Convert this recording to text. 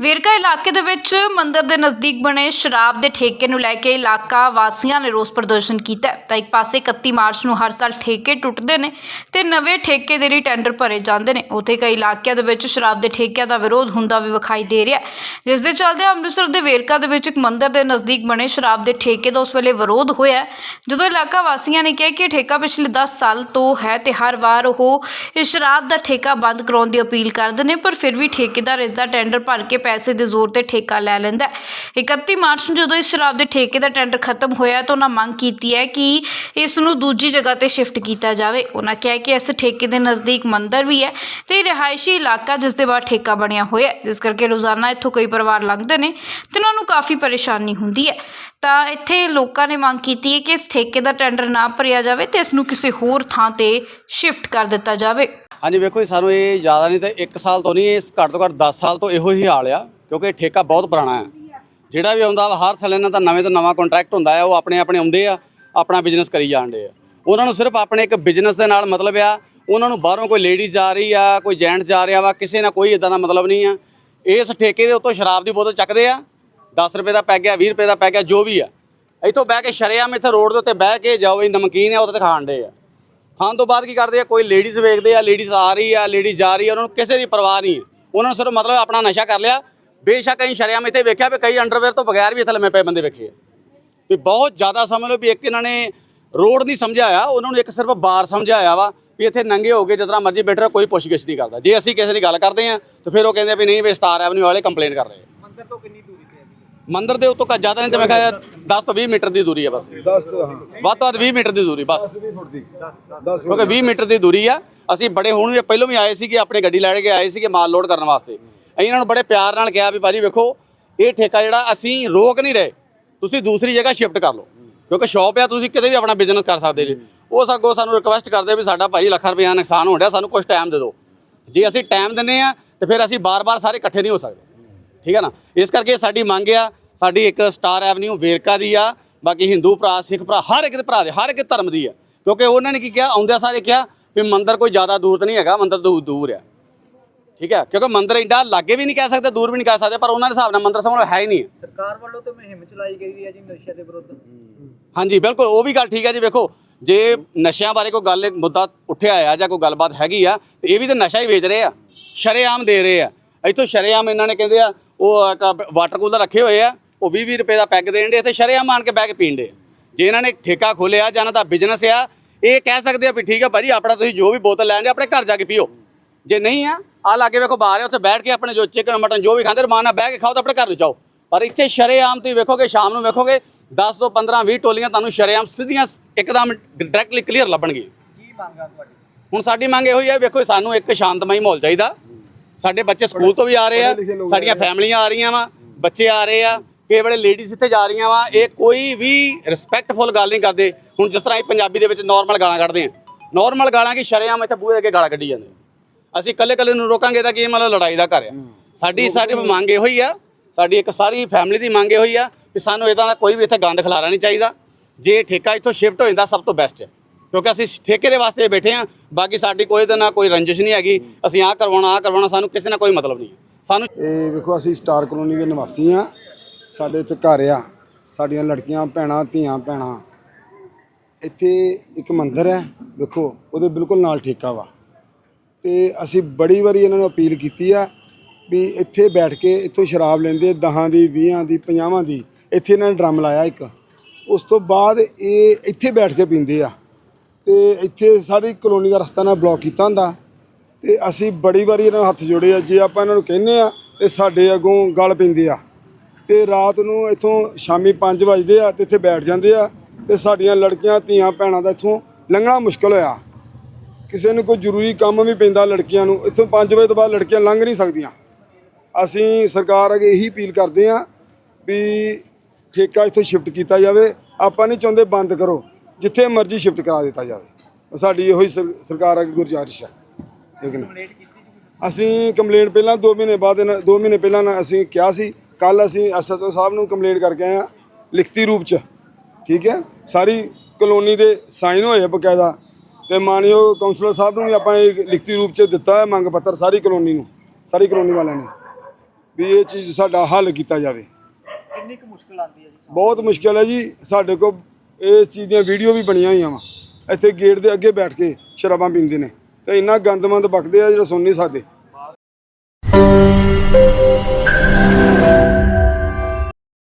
ਵੇਰਕਾ ਇਲਾਕੇ ਦੇ ਵਿੱਚ ਮੰਦਰ ਦੇ ਨਜ਼ਦੀਕ ਬਣੇ ਸ਼ਰਾਬ ਦੇ ਠੇਕੇ ਨੂੰ ਲੈ ਕੇ ਇਲਾਕਾ ਵਾਸੀਆਂ ਨੇ ਰੋਸ ਪ੍ਰਦਰਸ਼ਨ ਕੀਤਾ ਹੈ। ਤਾਂ ਇੱਕ ਪਾਸੇ 31 ਮਾਰਚ ਨੂੰ ਹਰ ਸਾਲ ਠੇਕੇ ਟੁੱਟਦੇ ਨੇ ਤੇ ਨਵੇਂ ਠੇਕੇ ਦੇ ਲਈ ਟੈਂਡਰ ਭਰੇ ਜਾਂਦੇ ਨੇ ਉੱਥੇ ਕਈ ਇਲਾਕਿਆਂ ਦੇ ਵਿੱਚ ਸ਼ਰਾਬ ਦੇ ਠੇਕਿਆਂ ਦਾ ਵਿਰੋਧ ਹੁੰਦਾ ਵੀ ਵਿਖਾਈ ਦੇ ਰਿਹਾ ਹੈ ਜਿਸ ਦੇ ਚੱਲਦੇ ਅੰਮ੍ਰਿਤਸਰ ਦੇ ਵੇਰਕਾ ਦੇ ਵਿੱਚ ਇੱਕ ਮੰਦਰ ਦੇ ਨਜ਼ਦੀਕ ਬਣੇ ਸ਼ਰਾਬ ਦੇ ਠੇਕੇ ਦਾ ਉਸ ਵੇਲੇ ਵਿਰੋਧ ਹੋਇਆ ਹੈ। ਜਦੋਂ ਇਲਾਕਾ ਵਾਸੀਆਂ ਨੇ ਕਿਹਾ ਕਿ ਇਹ ਠੇਕਾ ਪਿਛਲੇ 10 ਸਾਲ ਤੋਂ ਹੈ ਤੇ ਹਰ ਵਾਰ ਉਹ ਇਸ ਸ਼ਰਾਬ ਦਾ ਠੇਕਾ ਬੰਦ ਕਰਾਉਣ ਦੀ ਅਪੀਲ ਕਰਦੇ ਨੇ, ਪਰ ਫਿਰ ਵੀ ਠੇਕੇਦਾਰ ਇਸ ਦਾ ਟੈਂਡਰ ਭਰ ਕੇ ਪੈਸੇ ਦੇ ਜ਼ੋਰ ਤੇ ਠੇਕਾ ਲੈ ਲੈਂਦਾ ਹੈ। 31 ਮਾਰਚ ਨੂੰ ਜਦੋਂ ਇਸ ਸ਼ਰਾਬ ਦੇ ਠੇਕੇ ਦਾ ਟੈਂਡਰ ਖਤਮ ਹੋਇਆ ਤਾਂ ਉਹਨਾਂ ਮੰਗ ਕੀਤੀ ਹੈ ਕਿ ਇਸ ਨੂੰ ਦੂਜੀ ਜਗ੍ਹਾ ਤੇ ਸ਼ਿਫਟ ਕੀਤਾ ਜਾਵੇ। ਉਹਨਾਂ ਕਿਹਾ ਕਿ ਇਸ ਠੇਕੇ ਦੇ ਨਜ਼ਦੀਕ ਮੰਦਰ ਵੀ ਹੈ ਤੇ ਰਿਹਾਇਸ਼ੀ ਇਲਾਕਾ ਜਿਸ ਦੇ ਬਾਹਰ ਠੇਕਾ ਬਣਿਆ ਹੋਇਆ ਜਿਸ ਕਰਕੇ ਰੋਜ਼ਾਨਾ ਇੱਥੋਂ ਕਈ ਪਰਿਵਾਰ ਲੰਘਦੇ ਨੇ ਤੇ ਉਹਨਾਂ ਨੂੰ ਕਾਫੀ ਪਰੇਸ਼ਾਨੀ ਹੁੰਦੀ ਹੈ। ਤਾਂ ਇੱਥੇ ਲੋਕਾਂ ਨੇ ਮੰਗ ਕੀਤੀ ਹੈ ਕਿ ਇਸ ਠੇਕੇ ਦਾ ਟੈਂਡਰ ਨਾ ਭਰਿਆ ਜਾਵੇ ਤੇ ਇਸ ਨੂੰ ਕਿਸੇ ਹੋਰ ਥਾਂ ਤੇ ਸ਼ਿਫਟ ਕਰ ਦਿੱਤਾ ਜਾਵੇ। ਹਾਂਜੀ, ਵੇਖੋ ਜੀ, ਸਾਨੂੰ ਇਹ ਜ਼ਿਆਦਾ ਨਹੀਂ ਤਾਂ 1 ਸਾਲ ਤੋਂ ਨਹੀਂ, ਇਸ ਘੱਟ ਤੋਂ ਘੱਟ 10 ਸਾਲ ਤੋਂ ਇਹੋ ਹੀ ਹਾਲ ਆ, ਕਿਉਂਕਿ ਇਹ ਠੇਕਾ ਬਹੁਤ ਪੁਰਾਣਾ ਹੈ। ਜਿਹੜਾ ਵੀ ਆਉਂਦਾ ਵਾ, ਹਰ ਸਾਲ ਇਹਨਾਂ ਦਾ ਨਵੇਂ ਤੋਂ ਨਵਾਂ ਕੰਟਰੈਕਟ ਹੁੰਦਾ ਆ ਉਹ ਆਪਣੇ ਆਪਣੇ ਆਉਂਦੇ ਆ, ਆਪਣਾ ਬਿਜ਼ਨਸ ਕਰੀ ਜਾਂਦੇ ਆ। ਉਹਨਾਂ ਨੂੰ ਸਿਰਫ ਆਪਣੇ ਇੱਕ ਬਿਜ਼ਨਸ ਦੇ ਨਾਲ ਮਤਲਬ ਆ, ਉਹਨਾਂ ਨੂੰ ਬਾਹਰੋਂ ਕੋਈ ਲੇਡੀਜ਼ ਜਾ ਰਹੀ ਆ, ਕੋਈ ਜੈਂਟਸ ਜਾ ਰਿਹਾ ਵਾ, ਕਿਸੇ ਨਾਲ ਕੋਈ ਇਦਾਂ ਦਾ ਮਤਲਬ ਨਹੀਂ ਆ। ਇਸ ਠੇਕੇ ਦੇ ਉੱਤੋਂ ਸ਼ਰਾਬ ਦੀ ਬੋਤਲ ਚੱਕਦੇ ਆ 10 ਰੁਪਏ ਦਾ ਪੈਗ ਆ 20 ਰੁਪਏ ਦਾ ਪੈਗ ਆ ਜੋ ਵੀ ਆ। ਇੱਥੋਂ ਬਹਿ ਕੇ ਸ਼ਰੇਆਮ ਇੱਥੇ ਰੋਡ ਦੇ ਉੱਤੇ ਬਹਿ ਕੇ ਜਾਓ ਇਹ ਨਮਕੀਨ ਆ ਉਹਦੇ ਤੇ ਖਾਣ ਦੇ ਆ। ਖਾਣ ਤੋਂ ਬਾਅਦ ਕੀ ਕਰਦੇ ਆ, ਕੋਈ ਲੇਡੀਜ਼ ਵੇਖਦੇ ਆ ਲੇਡੀਜ਼ ਆ ਰਹੀ ਆ ਲੇਡੀਜ਼ ਜਾ ਰਹੀ ਆ, ਉਹਨਾਂ ਨੂੰ ਕਿਸੇ ਦੀ ਪਰਵਾਹ ਨਹੀਂ। ਉਹਨਾਂ ਨੂੰ ਸਿਰਫ ਮਤਲਬ ਆਪਣਾ ਨਸ਼ਾ ਕਰ ਲਿਆ। ਬੇਸ਼ੱਕ ਅਸੀਂ ਸ਼ਰਿਆਮ ਇੱਥੇ ਵੇਖਿਆ ਵੀ ਕਈ ਅੰਡਰਵੇਅਰ ਤੋਂ ਬਗੈਰ ਵੀ ਇੱਥੇ ਲੰਮੇ ਪਏ ਬੰਦੇ ਵੇਖੇ ਆ। ਵੀ ਬਹੁਤ ਜ਼ਿਆਦਾ ਸਮਝ ਲਓ ਵੀ ਇੱਕ ਇਹਨਾਂ ਨੇ ਰੋਡ ਨਹੀਂ ਸਮਝਾਇਆ, ਉਹਨਾਂ ਨੂੰ ਇੱਕ ਸਿਰਫ ਬਾਰ ਸਮਝਾਇਆ ਵਾ ਵੀ ਇੱਥੇ ਨੰਗੇ ਹੋ ਗਏ ਜਿਤਨਾ ਮਰਜ਼ੀ ਬੈਠ ਰਹੋ, ਕੋਈ ਪੁੱਛਗਿੱਛ ਨਹੀਂ ਕਰਦਾ। ਜੇ ਅਸੀਂ ਕਿਸੇ ਦੀ ਗੱਲ ਕਰਦੇ ਆ, ਤਾਂ ਫਿਰ ਉਹ ਕਹਿੰਦੇ ਵੀ ਨਹੀਂ, ਵੀ ਸਟਾਰ ਐਵਨਿਊ ਵਾਲੇ ਕੰਪਲੇਂਟ ਕਰ ਰਹੇ ਆ। ਮੰਦਰ ਤੋਂ ਕਿੰਨੀ ਦੂਰੀ ਮੰਦਿਰ ਦੇ ਉੱਤੋਂ ਘੱਟ ਜ਼ਿਆਦਾ ਨਹੀਂ ਤੇ ਮੈਂ ਕਿਹਾ 10 ਤੋਂ 20 ਮੀਟਰ ਦੀ ਦੂਰੀ ਆ ਬਸ। 10 ਤੋਂ ਹਾਂ। ਵੱਧ ਤੋਂ ਵੱਧ 20 ਮੀਟਰ ਦੀ ਦੂਰੀ ਬਸ। 10 ਫੁੱਟ ਦੀ 10 ਕਿਉਂਕਿ 20 ਮੀਟਰ ਦੀ ਦੂਰੀ ਆ। ਅਸੀਂ ਬੜੇ ਹੁਣ ਵੀ ਪਹਿਲਾਂ ਵੀ ਆਏ ਸੀਗੇ ਆਪਣੇ ਗੱਡੀ ਲੈ ਕੇ ਆਏ ਸੀਗੇ ਮਾਲ ਲੋਡ ਕਰਨ ਵਾਸਤੇ। ਅਸੀਂ ਇਹਨਾਂ ਨੂੰ ਬੜੇ ਪਿਆਰ ਨਾਲ ਕਿਹਾ ਵੀ ਭਾਜੀ ਵੇਖੋ ਇਹ ਠੇਕਾ ਜਿਹੜਾ ਅਸੀਂ ਰੋਕ ਨਹੀਂ ਰਹੇ। ਤੁਸੀਂ ਦੂਸਰੀ ਜਗ੍ਹਾ ਸ਼ਿਫਟ ਕਰ ਲਓ। ਕਿਉਂਕਿ ਸ਼ਾਪ ਆ ਤੁਸੀਂ ਕਿਤੇ ਵੀ ਆਪਣਾ ਬਿਜ਼ਨਸ ਕਰ ਸਕਦੇ ਜੀ। ਉਹ ਸਗੋਂ ਸਾਨੂੰ ਰਿਕੁਐਸਟ ਕਰਦੇ ਵੀ ਸਾਡਾ ਭਾਜੀ ਲੱਖਾਂ ਰੁਪਏ ਦਾ ਨੁਕਸਾਨ ਹੋਣ ਡਿਆ ਸਾਨੂੰ ਕੁਝ ਟਾਈਮ ਦੇ ਦਿਓ। ਜੇ ਅਸੀਂ ਟਾਈਮ ਦਿੰਨੇ ਆ ਤੇ ਫਿਰ ਅਸੀਂ ਬਾਰ-ਬਾਰ ਸਾਰੇ ਇਕੱਠੇ ਨਹੀਂ ਹੋ ਸਕਦੇ। ਠੀਕ ਹੈ ਨਾ? ਇਸ ਕਰਕੇ ਸਾਡੀ ਮੰਗ ਆ ਸਾਡੀ ਇੱਕ ਸਟਾਰ ਐਵਨਿਊ ਵੇਰਕਾ ਦੀ ਆ ਬਾਕੀ ਹਿੰਦੂ ਭਰਾ ਸਿੱਖ ਭਰਾ ਹਰ ਇੱਕ ਦੇ ਭਰਾ ਦੇ ਹਰ ਇੱਕ ਧਰਮ ਦੀ ਆ। ਕਿਉਂਕਿ ਉਹਨਾਂ ਨੇ ਕੀ ਕਿਹਾ? ਆਉਂਦਿਆਂ ਸਾਰੇ ਕਿਹਾ ਵੀ ਮੰਦਿਰ ਕੋਈ ਜ਼ਿਆਦਾ ਦੂਰ ਤਾਂ ਨਹੀਂ ਹੈਗਾ ਮੰਦਿਰ ਦੂਰ ਦੂਰ ਆ। ਠੀਕ ਹੈ? ਕਿਉਂਕਿ ਮੰਦਿਰ ਇੰਡਾ ਲਾਗੇ ਵੀ ਨਹੀਂ ਕਹਿ ਸਕਦੇ ਦੂਰ ਵੀ ਨਹੀਂ ਕਹਿ ਸਕਦੇ ਪਰ ਉਹਨਾਂ ਦੇ ਹਿਸਾਬ ਨਾਲ ਮੰਦਿਰ ਸਮਝ ਹੈ ਹੀ ਨਹੀਂ ਸਰਕਾਰ ਵੱਲੋਂ ਤੇ ਮੁਹਿੰਮ ਚਲਾਈ ਗਈ ਹੈ ਜੀ ਨਸ਼ੇ ਦੇ ਵਿਰੁੱਧ। ਹਾਂਜੀ ਬਿਲਕੁਲ ਉਹ ਵੀ ਗੱਲ ਠੀਕ ਹੈ ਜੀ ਵੇਖੋ ਜੇ ਨਸ਼ਿਆਂ ਬਾਰੇ ਕੋਈ ਗੱਲ ਮੁੱਦਾ ਉੱਠਿਆ ਆ ਜਾਂ ਕੋਈ ਗੱਲਬਾਤ ਹੈਗੀ ਆ ਤੇ ਇਹ ਵੀ ਤਾਂ ਨਸ਼ਾ ਹੀ ਵੇਚ ਰਹੇ ਆ ਸ਼ਰੇਆਮ ਦੇ ਰਹੇ ਆ। ਇੱਥੋਂ ਸ਼ਰੇਆਮ ਇਹਨਾਂ ਨੇ ਕਹਿੰਦੇ ਆ ਉਹ ਇੱਕ ਵਾਟਰ ਕੂਲਰ ਰੱਖੇ ਹੋਏ ਆ ਉਹ 20 20 ਰੁਪਏ ਦਾ ਪੈਗ ਦੇਣ ਦੇ ਇੱਥੇ ਸ਼ਰੇਆਮ ਆਣ ਕੇ ਕੇ ਪੀਣ ਦੇ ਜੇ ਇਹਨਾਂ ਨੇ ਠੇਕਾ ਖੋਲਿਆ ਜਾਂ ਇਹਨਾਂ ਦਾ ਬਿਜ਼ਨਸ ਆ ਇਹ ਕਹਿ ਸਕਦੇ ਆ ਵੀ ਠੀਕ ਆ ਭਾਜੀ ਆਪਣਾ ਤੁਸੀਂ ਜੋ ਵੀ ਬੋਤਲ ਲੈਣੇ ਆਪਣੇ ਘਰ ਜਾ ਕੇ ਪੀਓ। ਜੇ ਨਹੀਂ ਆ ਆ ਲਾਗੇ ਵੇਖੋ ਬਾਹਰ ਆ ਉੱਥੇ ਬੈਠ ਕੇ ਆਪਣੇ ਜੋ ਚਿਕਨ ਮਟਨ ਜੋ ਵੀ ਖਾਂਦੇ ਰਮਾਨ ਨਾਲ ਬਹਿ ਕੇ ਖਾਓ ਤਾਂ ਆਪਣੇ ਘਰ ਨੂੰ ਜਾਓ। ਪਰ ਇੱਥੇ ਸ਼ਰੇਆਮ ਤੁਸੀਂ ਵੇਖੋਗੇ ਸ਼ਾਮ ਨੂੰ ਵੇਖੋਗੇ 10 ਤੋਂ 15 20 ਟੋਲੀਆਂ ਤੁਹਾਨੂੰ ਸ਼ਰੇਆਮ ਸਿੱਧੀਆਂ ਇੱਕਦਮ ਡਾਇਰੈਕਟਲੀ ਕਲੀਅਰ ਲੱਭਣਗੇ ਕੀ ਮੰਗ ਆ ਤੁਹਾਡੀ? ਹੁਣ ਸਾਡੀ ਮੰਗ ਇਹੋ ਹੀ ਹੈ ਵੇਖੋ ਸਾਨੂੰ ਇੱਕ ਸ਼ਾਂਤਮਈ ਮਾਹੌਲ ਚਾਹੀਦਾ। ਸਾਡੇ ਬੱਚੇ ਸਕੂਲ ਤੋਂ ਵੀ ਆ ਰਹੇ ਆ ਸਾਡੀਆਂ ਫੈਮਲੀਆਂ ਆ ਰਹੀਆਂ ਵਾ ਬੱਚੇ ਆ ਰਹੇ ਆ ਕਈ ਵੇਲੇ ਲੇਡੀਜ਼ ਇੱਥੇ ਜਾ ਰਹੀਆਂ ਵਾ ਇਹ ਕੋਈ ਵੀ ਰਿਸਪੈਕਟਫੁਲ ਗੱਲ ਨਹੀਂ ਕਰਦੇ। ਹੁਣ ਜਿਸ ਤਰ੍ਹਾਂ ਇਹ ਪੰਜਾਬੀ ਦੇ ਵਿੱਚ ਨਾਰਮਲ ਗਾਲਾਂ ਕੱਢਦੇ ਆ ਨਾਰਮਲ ਗਾਲਾਂ ਕੀ ਸ਼ਰੇਆਮ ਇੱਥੇ ਬੂਹੇ ਅੱਗੇ ਗਾਲਾਂ ਕੱਢੀ ਜਾਂਦੇ। ਅਸੀਂ ਕੱਲੇ ਕੱਲੇ ਨੂੰ ਰੋਕਾਂਗੇ ਤਾਂ ਕੀ ਇਹ ਮਤਲਬ ਲੜਾਈ ਦਾ ਘਰ ਆ। ਸਾਡੀ ਸਾਡੀ ਮੰਗ ਇਹੋ ਹੀ ਆ। ਸਾਡੀ ਇੱਕ ਸਾਰੀ ਫੈਮਿਲੀ ਦੀ ਮੰਗ ਇਹੋ ਹੀ ਆ ਕਿ ਸਾਨੂੰ ਇਦਾਂ ਦਾ ਕੋਈ ਵੀ ਇੱਥੇ ਗੰਦ ਖਿਲਾਰਾ ਨਹੀਂ ਚਾਹੀਦਾ। ਜੇ ਠੇਕਾ ਇੱਥੋਂ ਸ਼ਿਫਟ ਹੋ ਜਾਂਦਾ ਸਭ ਤੋਂ ਬੈਸਟ ਹੈ ਕਿਉਂਕਿ ਅਸੀਂ ਠੇਕੇ ਦੇ ਵਾਸਤੇ ਬੈਠੇ ਆ ਬਾਕੀ ਸਾਡੀ ਕੋਈ ਇਹਦੇ ਨਾਲ ਕੋਈ ਰੰਜਿਸ਼ ਨਹੀਂ ਹੈਗੀ। ਅਸੀਂ ਆਹ ਕਰਵਾਉਣਾ ਆਹ ਕਰਵਾਉਣਾ, ਸਾਨੂੰ ਕਿਸੇ ਨਾਲ ਕੋਈ ਮਤਲਬ ਨਹੀਂ ਸਾਨੂੰ ਇਹ ਵੇਖੋ, ਅਸੀਂ ਸਟਾਰ ਕਲੋਨੀ ਦੇ ਨਿਵਾਸੀ ਆ ਸਾਡੇ ਇੱਥੇ ਘਰ ਆ। ਸਾਡੀਆਂ ਲੜਕੀਆਂ, ਭੈਣਾਂ, ਧੀਆਂ, ਭੈਣਾਂ। ਇੱਥੇ ਇੱਕ ਮੰਦਿਰ ਹੈ। ਵੇਖੋ, ਉਹਦੇ ਬਿਲਕੁਲ ਨਾਲ ਠੇਕਾ ਵਾ। ਤੇ ਅਸੀਂ ਬੜੀ ਵਾਰੀ ਇਹਨਾਂ ਨੂੰ ਅਪੀਲ ਕੀਤੀ ਆ ਵੀ ਇੱਥੇ ਬੈਠ ਕੇ ਇੱਥੋਂ ਸ਼ਰਾਬ ਲੈਂਦੇ ਦਹਾਂ ਦੀ 20 ਦੀ 50 ਦੀ। ਇੱਥੇ ਇਹਨਾਂ ਨੇ ਡਰਮ ਲਾਇਆ ਇੱਕ। ਉਸ ਤੋਂ ਬਾਅਦ ਇਹ ਇੱਥੇ ਬੈਠ ਕੇ ਪੀਂਦੇ ਆ। ਤੇ ਇੱਥੇ ਸਾਰੀ ਕਲੋਨੀ ਦਾ ਰਸਤਾ ਨਾਲ ਬਲੌਕ ਕੀਤਾ ਹੁੰਦਾ। ਤੇ ਅਸੀਂ ਬੜੀ ਵਾਰੀ ਇਹਨਾਂ ਨੂੰ ਹੱਥ ਜੋੜੇ ਆ। ਜੇ ਆਪਾਂ ਇਹਨਾਂ ਨੂੰ ਕਹਿੰਨੇ ਆ, ਤੇ ਸਾਡੇ ਅੱਗੋਂ ਗਲ ਪੈਂਦੇ ਆ। ਤੇ ਰਾਤ ਨੂੰ ਇੱਥੋਂ ਸ਼ਾਮੀ 5 ਵਜਦੇ ਆ ਤੇ ਇੱਥੇ ਬੈਠ ਜਾਂਦੇ ਆ। ਤੇ ਸਾਡੀਆਂ ਲੜਕੀਆਂ, ਧੀਆਂ, ਭੈਣਾਂ ਦਾ ਇੱਥੋਂ ਲੰਘਣਾ ਮੁਸ਼ਕਲ ਹੋਇਆ। ਕਿਸੇ ਨੂੰ ਕੋਈ ਜ਼ਰੂਰੀ ਕੰਮ ਵੀ ਪੈਂਦਾ ਲੜਕੀਆਂ ਨੂੰ। ਇੱਥੋਂ 5 ਵਜੇ ਤੋਂ ਬਾਅਦ ਲੜਕੀਆਂ ਲੰਘ ਨਹੀਂ ਸਕਦੀਆਂ। ਅਸੀਂ ਸਰਕਾਰ ਅੱਗੇ ਇਹੀ ਅਪੀਲ ਕਰਦੇ ਆ ਵੀ ਠੇਕਾ ਇੱਥੋਂ ਸ਼ਿਫਟ ਕੀਤਾ ਜਾਵੇ। ਆਪਾਂ ਨਹੀਂ ਚਾਹੁੰਦੇ ਬੰਦ ਕਰੋ। ਜਿੱਥੇ ਮਰਜ਼ੀ ਸ਼ਿਫਟ ਕਰਾ ਦਿੱਤਾ ਜਾਵੇ। ਸਾਡੀ ਇਹੋ ਹੀ ਸਰ- ਸਰਕਾਰ ਅੱਗੇ ਗੁਜ਼ਾਰਿਸ਼ ਹੈ ਲੇਕਿਨ ਅਸੀਂ ਕੰਪਲੇਂਟ ਪਹਿਲਾਂ 2 ਮਹੀਨੇ ਬਾਅਦ 2 ਮਹੀਨੇ ਪਹਿਲਾਂ ਅਸੀਂ ਕਿਹਾ ਸੀ ਕੱਲ ਅਸੀਂ ਐਸਐਚਓ ਸਾਹਿਬ ਨੂੰ ਕੰਪਲੇਂਟ ਕਰਕੇ ਆਏ ਆ ਲਿਖਤੀ ਰੂਪ ਚ। ਠੀਕ ਹੈ? ਸਾਰੀ ਕਲੋਨੀ ਦੇ ਸਾਈਨ ਹੋਏ ਬਕਾਇਦਾ। ਤੇ ਮਾਨਯੋਗ ਕਾਉਂਸਲਰ ਸਾਹਿਬ ਨੂੰ ਵੀ ਆਪਾਂ ਇਹ ਲਿਖਤੀ ਰੂਪ ਚ ਦਿੱਤਾ ਹੈ ਮੰਗ ਪੱਤਰ ਸਾਰੀ ਕਲੋਨੀ ਨੂੰ ਸਾਰੀ ਕਲੋਨੀ ਵਾਲਿਆਂ ਨੇ ਵੀ ਇਹ ਚੀਜ਼ ਸਾਡਾ ਹੱਲ ਕੀਤਾ ਜਾਵੇ। ਕਿੰਨੀ ਕੁ ਮੁਸ਼ਕਲ ਆਉਂਦੀ ਹੈ ਜੀ? ਬਹੁਤ ਮੁਸ਼ਕਿਲ ਹੈ ਜੀ ਸਾਡੇ ਕੋਲ ਇਹ ਚੀਜ਼ ਦੀਆਂ ਵੀਡੀਓ ਵੀ ਬਣੀਆਂ ਹੋਈਆਂ ਵਾ। ਇੱਥੇ ਗੇਟ ਦੇ ਅੱਗੇ ਬੈਠ ਕੇ ਸ਼ਰਾਬਾਂ ਪੀਂਦੇ ਨੇ। ਤੇ ਇੰਨਾ ਗੰਦਮੰਦ ਬਕਦੇ ਆ ਜਿਹੜਾ ਸੁਣ ਨਹੀਂ ਸਕਦੇ।